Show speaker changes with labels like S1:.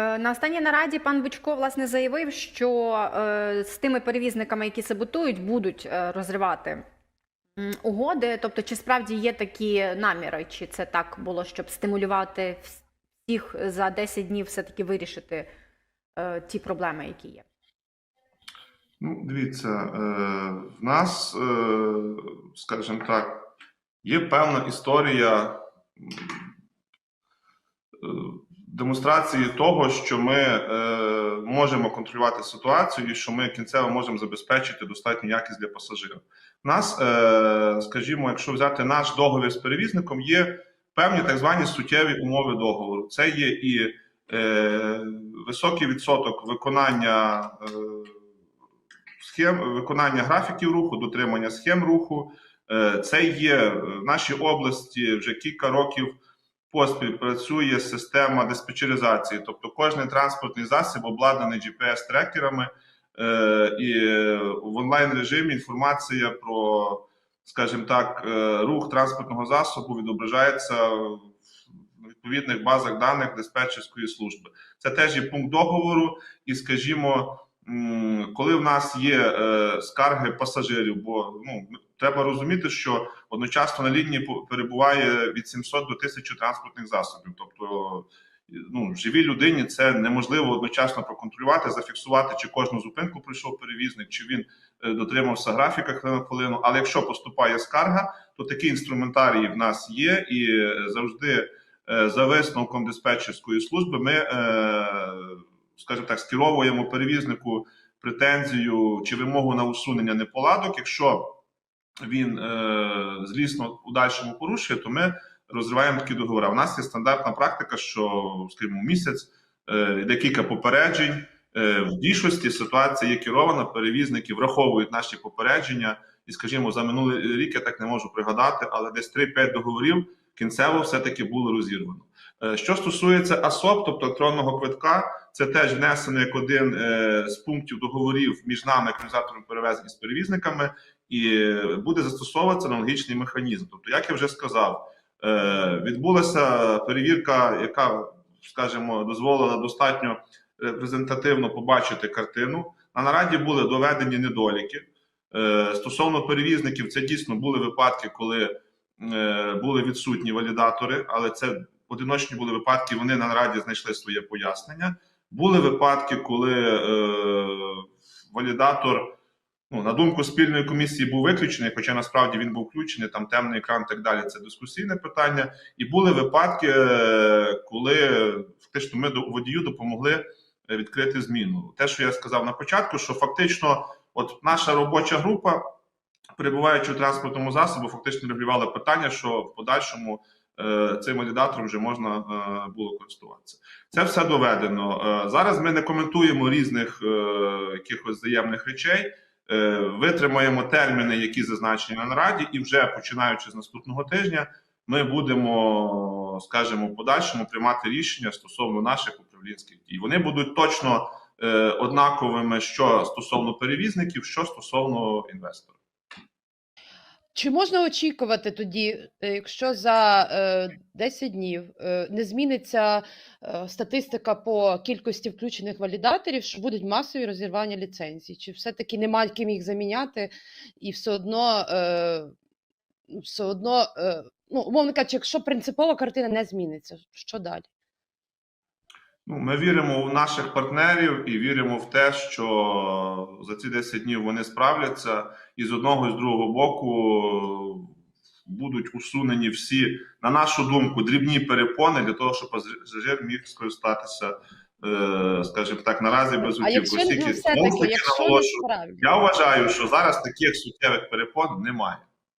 S1: Е, На останній нараді пан Бучко власне заявив, що е, з тими перевізниками, які саботують, будуть е, розривати угоди. Тобто, чи справді є такі наміри, чи це так було, щоб стимулювати всіх за 10 днів все-таки вирішити ті проблеми, які є?
S2: Ну, дивіться, в нас, скажімо так, є певна історія демонстрації того, що ми е, можемо контролювати ситуацію і що ми кінцево можемо забезпечити достатню якість для пасажирів. У нас, е, скажімо, якщо взяти наш договір з перевізником, є певні так звані суттєві умови договору. Це є і е, високий відсоток виконання. Е, схем виконання графіків руху, дотримання схем руху. Е, Це є в нашій області вже кілька років поспіль працює система диспетчеризації, тобто кожен транспортний засіб обладнаний GPS-трекерами, е, і в онлайн режимі інформація про, скажімо так, е, рух транспортного засобу відображається в відповідних базах даних диспетчерської служби. Це теж є пункт договору, і, скажімо, коли в нас є е, скарги пасажирів, бо ну треба розуміти, що одночасно на лінії перебуває від 700 до 1000 транспортних засобів. Тобто, ну живій людині це неможливо одночасно проконтролювати, зафіксувати, чи кожну зупинку пройшов перевізник, чи він е, дотримався графіка хвилина в хвилину. Але якщо поступає скарга, то такі інструментарії в нас є, і е, завжди за висновком диспетчерської служби ми, скажімо так, скеровуємо перевізнику претензію чи вимогу на усунення неполадок. Якщо він е, злісно у дальшому порушує, то ми розриваємо такі договори. У нас є стандартна практика, що скажімо, місяць е, декілька попереджень. Е, в більшості ситуація є керована, перевізники враховують наші попередження. І, скажімо, за минулий рік я так не можу пригадати, але десь 3-5 договорів кінцево все-таки було розірвано. Е, Що стосується АСОП, тобто електронного квитка, це теж внесено як один е, з пунктів договорів між нами, організатором перевезень з перевізниками, і буде застосовуватися аналогічний механізм. Тобто, як я вже сказав, е, відбулася перевірка, яка, скажімо, дозволила достатньо репрезентативно побачити картину. На нараді були доведені недоліки. Стосовно перевізників, це дійсно були випадки, коли були відсутні валідатори, але це одиночні були випадки. Вони на нараді знайшли своє пояснення. Були випадки, коли е, валідатор, ну на думку спільної комісії, був виключений, хоча насправді він був включений, там темний екран, і так далі. Це дискусійне питання. І були випадки, е, коли фактично ми до водію допомогли е, відкрити зміну. Те, що я сказав на початку, що фактично, от наша робоча група, перебуваючи у транспортному засобі, фактично регулювала питання, що в подальшому цим валідатором вже можна е, було користуватися. Це все доведено. Е, Зараз ми не коментуємо різних е, якихось взаємних речей. Е, Витримаємо терміни, які зазначені на нараді, і вже починаючи з наступного тижня, ми будемо, скажімо, в подальшому приймати рішення стосовно наших управлінських дій. Вони будуть точно е, однаковими, що стосовно перевізників, що стосовно інвесторів.
S3: Чи можна очікувати тоді, е, якщо за е, 10 днів е, не зміниться е, статистика по кількості включених валідаторів, що будуть масові розірвання ліцензій? Чи все-таки немає ким їх заміняти, і все одно, е, ну, все одно, е, ну, умовно кажучи, якщо принципова картина не зміниться, що далі?
S2: Ну, ми віримо в наших партнерів і віримо в те, що за ці 10 днів вони справляться, і з одного і з другого боку будуть усунені всі, на нашу думку, дрібні перепони для того, щоб пасажир міг скористатися, е, скажімо так, наразі без утівку.
S3: ну,
S2: я вважаю, що зараз таких суттєвих перепон немає.